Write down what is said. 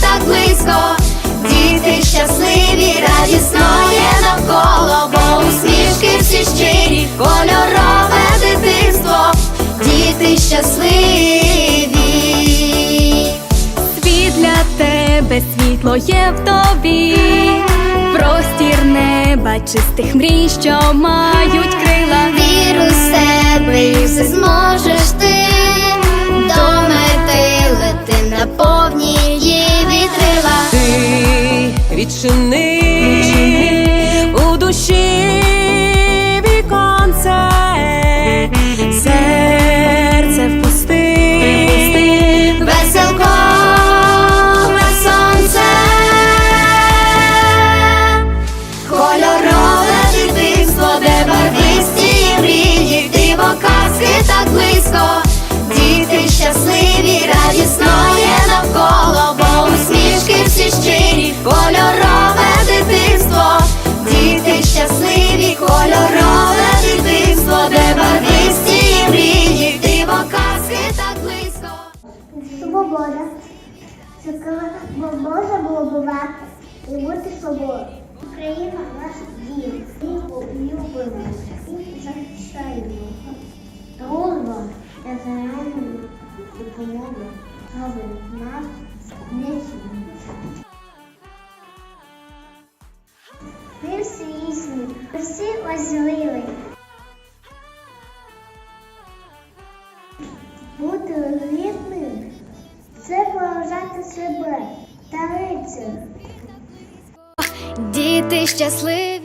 так близько, діти щасливі, радісно є навколо, бо усмішки всі щирі, кольорове дитинство, діти щасливі. Світ для тебе світло є в тобі, простір неба, чистих мрій, що мають крила. Віру в себе і все зможеш ти ти Це коли можна було бувати і бути собою. Україна наш дім. Ми любимо і захищаємо. Дружба та взаємну допомогу робить нас нечим. Ми всі різні, всі важливі. Бути поважати себе та. Діти щасливі.